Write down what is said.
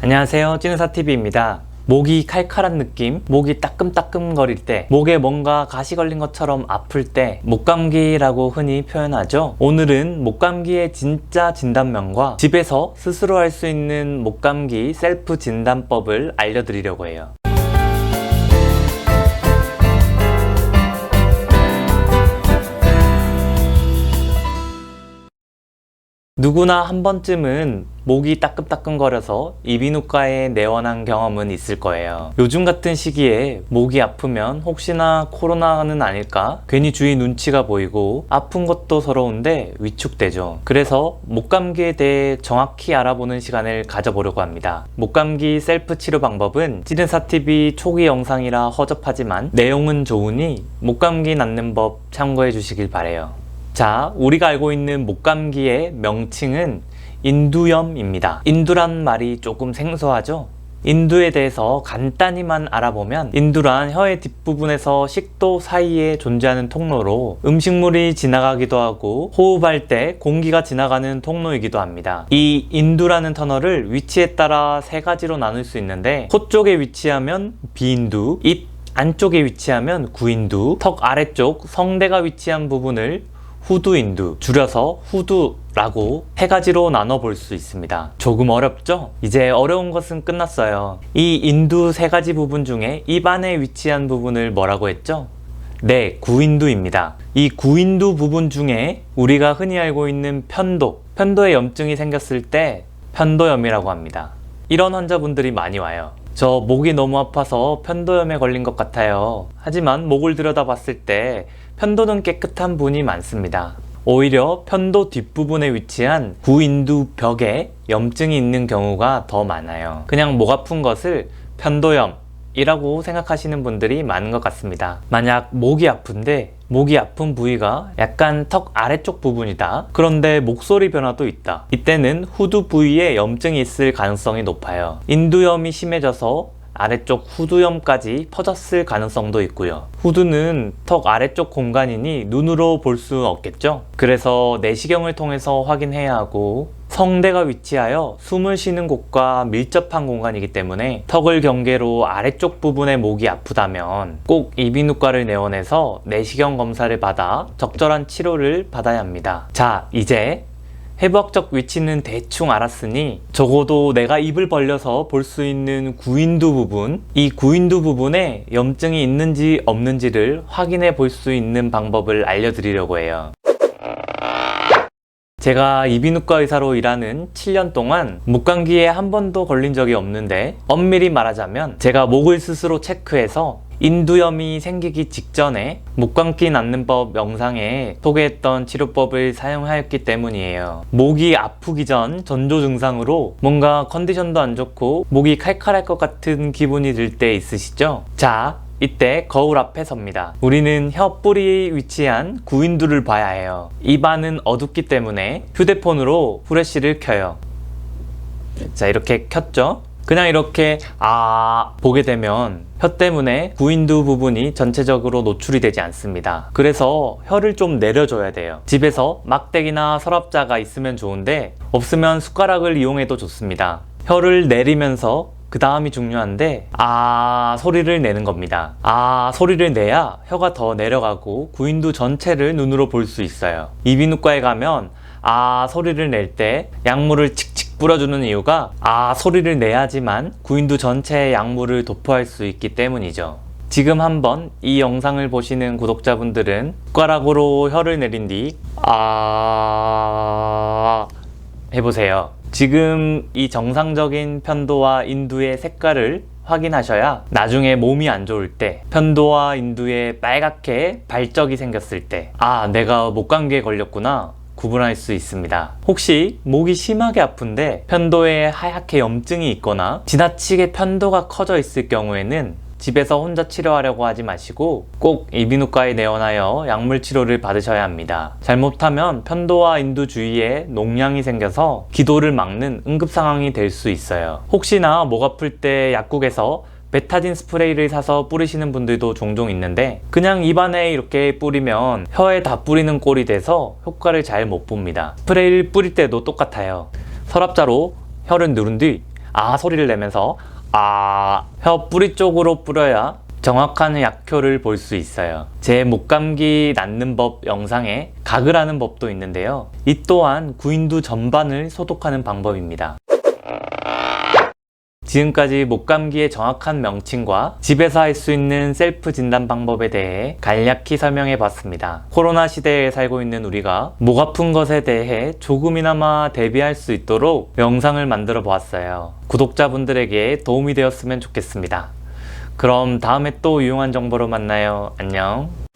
안녕하세요 찌누사TV입니다 목이 칼칼한 느낌, 목이 따끔따끔 거릴 때, 목에 뭔가 가시 걸린 것처럼 아플 때, 목감기라고 흔히 표현하죠. 오늘은 목감기의 진짜 진단명과 집에서 스스로 할 수 있는 목감기 셀프 진단법을 알려드리려고 해요. 누구나 한 번쯤은 목이 따끔따끔거려서 이비인후과에 내원한 경험은 있을 거예요. 요즘 같은 시기에 목이 아프면 혹시나 코로나는 아닐까? 괜히 주위 눈치가 보이고 아픈 것도 서러운데 위축되죠. 그래서 목감기에 대해 정확히 알아보는 시간을 가져보려고 합니다. 목감기 셀프 치료 방법은 찌른사TV 초기 영상이라 허접하지만 내용은 좋으니 목감기 낫는 법 참고해 주시길 바래요. 자, 우리가 알고 있는 목감기의 명칭은 인두염입니다. 인두란 말이 조금 생소하죠? 인두에 대해서 간단히만 알아보면 인두란 혀의 뒷부분에서 식도 사이에 존재하는 통로로 음식물이 지나가기도 하고 호흡할 때 공기가 지나가는 통로이기도 합니다. 이 인두라는 터널을 위치에 따라 세 가지로 나눌 수 있는데 코 쪽에 위치하면 비인두, 입 안쪽에 위치하면 구인두, 턱 아래쪽 성대가 위치한 부분을 후두인두, 줄여서 후두 라고 세 가지로 나눠 볼 수 있습니다. 조금 어렵죠? 이제 어려운 것은 끝났어요. 이 인두 세 가지 부분 중에 입 안에 위치한 부분을 뭐라고 했죠? 네, 구인두입니다. 이 구인두 부분 중에 우리가 흔히 알고 있는 편도, 편도에 염증이 생겼을 때 편도염이라고 합니다. 이런 환자분들이 많이 와요. 저 목이 너무 아파서 편도염에 걸린 것 같아요. 하지만 목을 들여다봤을 때 편도는 깨끗한 분이 많습니다. 오히려 편도 뒷부분에 위치한 구인두 벽에 염증이 있는 경우가 더 많아요. 그냥 목 아픈 것을 편도염, 이라고 생각하시는 분들이 많은 것 같습니다. 만약 목이 아픈데 목이 아픈 부위가 약간 턱 아래쪽 부분이다. 그런데 목소리 변화도 있다. 이때는 후두 부위에 염증이 있을 가능성이 높아요. 인두염이 심해져서 아래쪽 후두염까지 퍼졌을 가능성도 있고요. 후두는 턱 아래쪽 공간이니 눈으로 볼수 없겠죠? 그래서 내시경을 통해서 확인해야 하고 성대가 위치하여 숨을 쉬는 곳과 밀접한 공간이기 때문에 턱을 경계로 아래쪽 부분의 목이 아프다면 꼭 이비인후과를 내원해서 내시경 검사를 받아 적절한 치료를 받아야 합니다. 자, 이제 해부학적 위치는 대충 알았으니 적어도 내가 입을 벌려서 볼 수 있는 구인두 부분, 이 구인두 부분에 염증이 있는지 없는지를 확인해 볼 수 있는 방법을 알려드리려고 해요. 제가 이비인후과 의사로 일하는 7년 동안 목감기에 한 번도 걸린 적이 없는데 엄밀히 말하자면 제가 목을 스스로 체크해서 인두염이 생기기 직전에 목감기 낫는 법 영상에 소개했던 치료법을 사용하였기 때문이에요. 목이 아프기 전 전조 증상으로 뭔가 컨디션도 안 좋고 목이 칼칼할 것 같은 기분이 들 때 있으시죠? 자, 이때 거울 앞에 섭니다. 우리는 혀 뿌리에 위치한 구인두를 봐야 해요. 입안은 어둡기 때문에 휴대폰으로 후레쉬를 켜요. 자, 이렇게 켰죠? 그냥 이렇게 아 보게 되면 혀 때문에 구인두 부분이 전체적으로 노출이 되지 않습니다. 그래서 혀를 좀 내려줘야 돼요. 집에서 막대기나 서랍자가 있으면 좋은데 없으면 숟가락을 이용해도 좋습니다. 혀를 내리면서 그 다음이 중요한데 아 소리를 내는 겁니다. 아 소리를 내야 혀가 더 내려가고 구인두 전체를 눈으로 볼 수 있어요. 이비인후과에 가면 아 소리를 낼 때 약물을 칙칙 뿌려주는 이유가 아 소리를 내야지만 구인두 전체의 약물을 도포할 수 있기 때문이죠. 지금 한번 이 영상을 보시는 구독자분들은 숟가락으로 혀를 내린 뒤 아... 해보세요. 지금 이 정상적인 편도와 인두의 색깔을 확인하셔야 나중에 몸이 안 좋을 때 편도와 인두에 빨갛게 발적이 생겼을 때 아 내가 목감기에 걸렸구나 구분할 수 있습니다. 혹시 목이 심하게 아픈데 편도에 하얗게 염증이 있거나 지나치게 편도가 커져 있을 경우에는 집에서 혼자 치료하려고 하지 마시고 꼭 이비인후과에 내원하여 약물 치료를 받으셔야 합니다. 잘못하면 편도와 인두 주위에 농양이 생겨서 기도를 막는 응급 상황이 될 수 있어요. 혹시나 목 아플 때 약국에서 베타딘 스프레이를 사서 뿌리시는 분들도 종종 있는데 그냥 입안에 이렇게 뿌리면 혀에 다 뿌리는 꼴이 돼서 효과를 잘 못 봅니다. 스프레이를 뿌릴 때도 똑같아요. 서랍자로 혀를 누른 뒤 아 소리를 내면서 아 혀 뿌리 쪽으로 뿌려야 정확한 약효를 볼 수 있어요. 제 목감기 낫는 법 영상에 가글하는 법도 있는데요. 이 또한 구인두 전반을 소독하는 방법입니다. 지금까지 목감기의 정확한 명칭과 집에서 할 수 있는 셀프 진단 방법에 대해 간략히 설명해 봤습니다. 코로나 시대에 살고 있는 우리가 목 아픈 것에 대해 조금이나마 대비할 수 있도록 영상을 만들어 보았어요. 구독자분들에게 도움이 되었으면 좋겠습니다. 그럼 다음에 또 유용한 정보로 만나요. 안녕.